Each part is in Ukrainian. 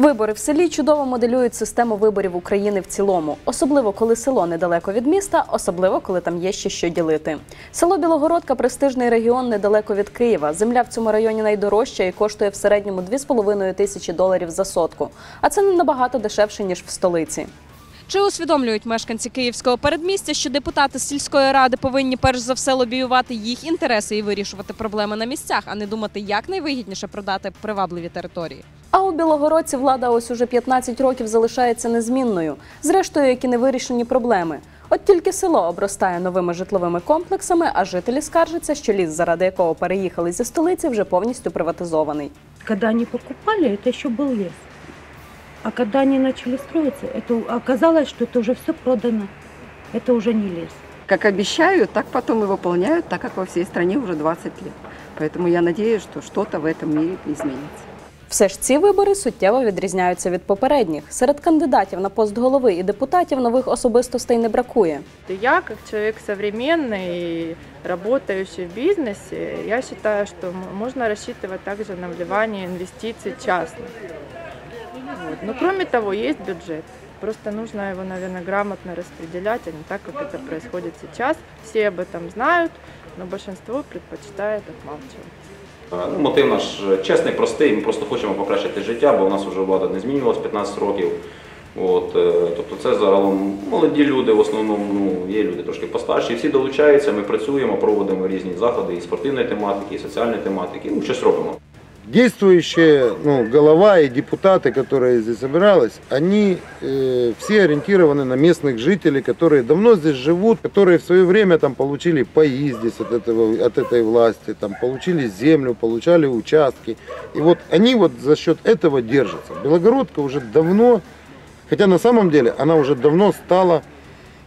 Вибори в селі чудово моделюють систему виборів України в цілому, особливо коли село недалеко від міста, особливо коли там є ще що ділити. Село Білогородка престижний регіон недалеко від Києва. Земля в цьому районі найдорожча і коштує в середньому 2,5 тисячі доларів за сотку. А це не набагато дешевше ніж в столиці. Чи усвідомлюють мешканці київського передмістя, що депутати сільської ради повинні перш за все лобіювати їх інтереси і вирішувати проблеми на місцях, а не думати, як найвигідніше продати привабливі території? А у Білогородці влада ось уже 15 років залишається незмінною, зрештою, як і невирішені проблеми. От тільки село обростає новими житловими комплексами, а жителі скаржаться, що ліс, заради якого переїхали зі столиці, вже повністю приватизований. Когда они покупали, это еще был лес. А когда они начали строиться, это оказалось, что это уже все продано. Это уже не лес. Как обещают, так потом и выполняют, так как во всей стране уже 20 лет. Поэтому я надеюсь, что что-то в этом мире изменится. Все ж ці вибори суттєво відрізняються від попередніх. Серед кандидатів на пост голови і депутатів нових особистостей не бракує. Я, как человек современный и работающий в бизнесе, я считаю, что м- можно рассчитывать также на вливание инвестиций частных. Вот. Но кроме того, есть бюджет. Просто нужно его, наверное, грамотно распределять, а не так, как это происходит сейчас. Все об этом знают, но большинство предпочитает отмалчивать. Ну, Мотив наш чесний, простий. Ми просто хочемо покращити життя, бо у нас вже влада не змінювалась 15 років. От, е, тобто це загалом молоді люди, в основному ну, є люди трошки постарші. Всі долучаються, ми працюємо, проводимо різні заходи і спортивної тематики, і соціальної тематики. Ну, щось робимо. Действующая ну, голова и депутаты, которые здесь собирались, они э, все ориентированы на местных жителей, которые давно здесь живут, которые в свое время там получили паи здесь от, этого, от этой власти, там, получили землю, получали участки. И вот они вот за счет этого держатся. Белогородка уже давно, хотя на самом деле она уже давно стала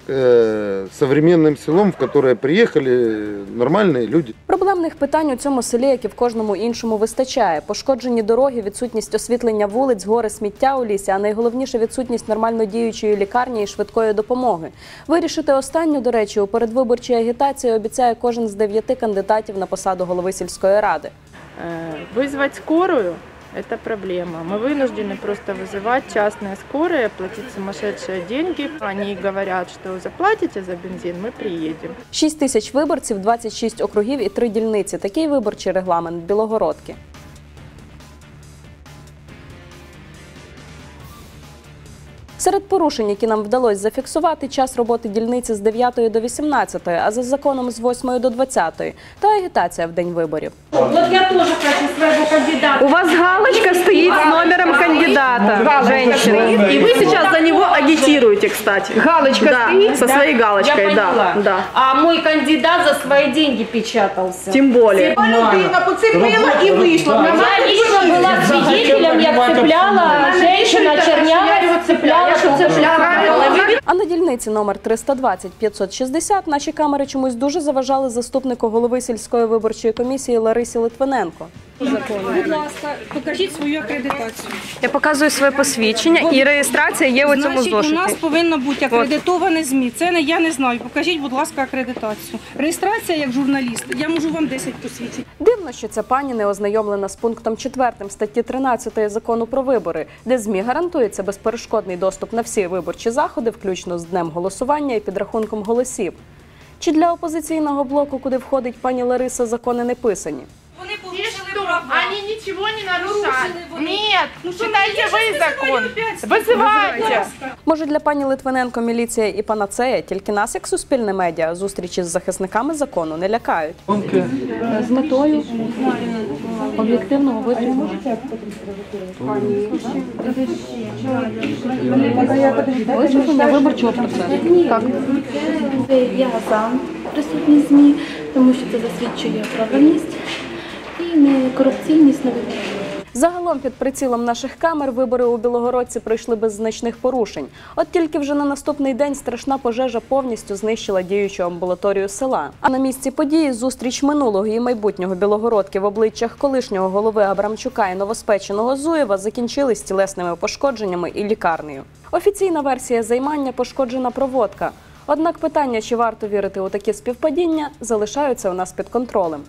э, современным селом, в которое приехали нормальные люди. Проблемних питань у цьому селі, як і в кожному іншому, вистачає. Пошкоджені дороги, відсутність освітлення вулиць, гори сміття у лісі, а найголовніше відсутність нормально діючої лікарні і швидкої допомоги. Вирішити останню, до речі, у передвиборчій агітації обіцяє кожен з дев'яти кандидатів на посаду голови сільської ради. Э, Вызвать скорую – это проблема. Мы вынуждены просто вызывать частные скорые, платить сумасшедшие деньги. Они говорят, что заплатите за бензин, мы приедем. 6 тисяч виборців, 26 округів і 3 дільниці. Такий виборчий регламент Білогородки. Серед порушень, які нам вдалося зафіксувати, час роботи дільниці з 9 до 18, а за законом з 8 до 20, та агітація в день виборів. Вот я тоже хочу своего кандидата. У вас галочка стоит с номером кандидата, женщина. И вы сейчас за него агитируете, кстати. Галочка Да, стоит? со своей галочкой, я да, да. А мой кандидат за свои деньги печатался. Тем более. Людина поцепила и вышла. На дільниці номер 320 560 наші камери чомусь дуже заважали заступнику голови сільської виборчої комісії Ларисі Литвиненко. Будь ласка, покажіть свою акредитацію. Я показую своє посвідчення і реєстрація є у цьому Значить, у зошиті. нас повинно бути акредитоване ЗМІ. Це не я не знаю. Покажіть, будь ласка, акредитацію. Реєстрація як журналіст. Я можу вам 10 посвідчень. Дивно, що ця пані не ознайомлена з пунктом 4 статті 13 закону про вибори, де ЗМІ гарантується безперешкодний доступ на всі виборчі заходи, включно з днем голосування і підрахунком голосів. Чи для опозиційного блоку, куди входить пані Лариса, закони не писані? Вони Они ничего не нарушают. Нет, читайте вы закон. Вызывайте. Може, для пані Литвиненко міліція і панацея, тільки нас, як суспільне медіа, зустрічі з захисниками закону не лякають. З метою об'єктивного витриму. Висвітлення виборчого процесу. Так. Я за присутність ЗМІ, тому що це засвідчує правильність і не корупційність на. Загалом під прицілом наших камер вибори у Білогородці пройшли без значних порушень. От тільки вже на наступний день страшна пожежа повністю знищила діючу амбулаторію села. А на місці події зустріч минулого і майбутнього Білогородки в обличчях колишнього голови Абрамчука і новоспеченого Зуєва закінчились тілесними пошкодженнями і лікарнею. Офіційна версія займання пошкоджена проводка. Однак питання, чи варто вірити у такі співпадіння, залишаються у нас під контролем.